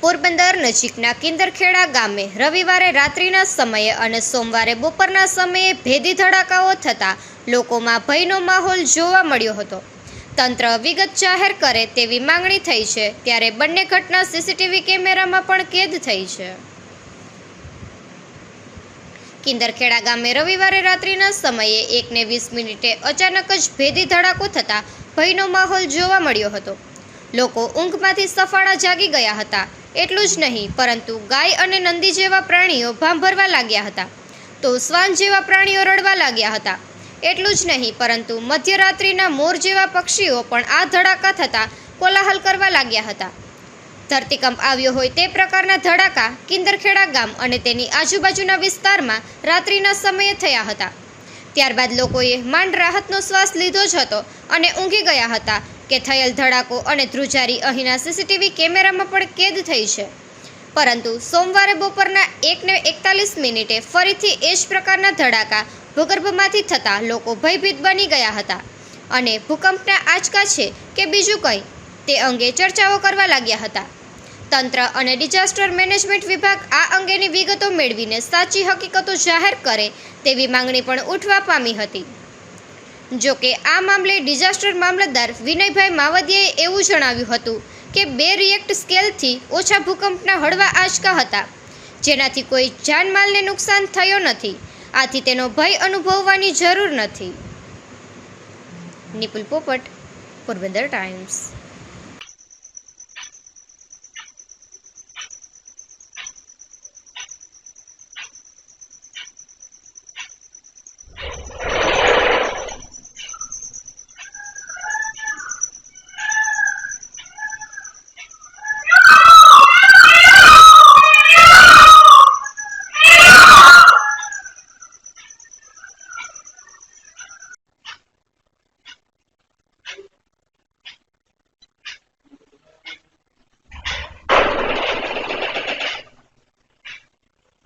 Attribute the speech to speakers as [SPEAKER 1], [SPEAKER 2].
[SPEAKER 1] પોરબંદર નજીકના કિંદરખેડા ગામે રવિવારે રાત્રિના સમયે અને સોમવારે બપોરના સમયે ભેદી ધડાકાઓ થતાં લોકોમાં ભયનો માહોલ જોવા મળ્યો હતો. તંત્ર વિગત જાહેર કરે તેવી માંગણી થઈ છે, ત્યારે બંને ઘટના સીસીટીવી કેમેરામાં પણ કેદ થઈ છે. કિંદરખેડા ગામે રવિવારે રાત્રિના સમયે એકને વીસ મિનિટે અચાનક જ ભેદી ધડાકો થતાં ભયનો માહોલ જોવા મળ્યો હતો. લોકો ઊંઘમાંથી સફાળા જાગી ગયા હતા. એટલું જ નહીં, પરંતુ ગાય અને નંદી જેવા પ્રાણીઓ ભાંભરવા લાગ્યા હતા. તો શ્વાન જેવા પ્રાણીઓ રડવા લાગ્યા હતા. એટલું જ નહીં, પરંતુ મધ્યરાત્રિના મોર જેવા પક્ષીઓ પણ આ ધડાકા થતાં કોલાહલ કરવા લાગ્યા હતા. ધરતીકંપ આવ્યો હોય તે પ્રકારના ધડાકા કિંદરખેડા ગામ અને તેની આજુબાજુના વિસ્તારમાં રાત્રિના સમયે થયા હતા. ત્યારબાદ લોકોએ માંડ રાહતનો શ્વાસ લીધો જ હતો અને ઊંઘી ગયા હતા. કે થયેલ ધડાકો અને ધ્રુજારી અહીંના સીસીટીવી કેમેરામાં પણ કેદ થઈ છે. પરંતુ સોમવારે બપોરના એકને એકતાલીસ મિનિટે ફરીથી એ જ પ્રકારના ધડાકા ભૂગર્ભમાંથી થતાં લોકો ભયભીત બની ગયા હતા. અને ભૂકંપના આંચકા છે કે બીજું કંઈ, તે અંગે ચર્ચાઓ કરવા લાગ્યા હતા. તંત્ર અને ડિઝાસ્ટર મેનેજમેન્ટ વિભાગ આ અંગેની વિગતો મેળવીને સાચી હકીકતો જાહેર કરે તેવી માંગણી પણ ઉઠવા પામી હતી. જો કે આ મામલે ડિઝાસ્ટર મામલતદાર વિનયભાઈ માવદીયાએ એવું જણાવ્યું હતું કે બે રિએક્ટ સ્કેલથી ઓછા ભૂકંપના હળવા આંચકા હતા, જેનાથી કોઈ જાનમાલને નુકસાન થયો નથી. આથી તેનો ભય અનુભવવાની જરૂર નથી. નિપુલ પોપટ, પોરબંદર ટાઈમ્સ.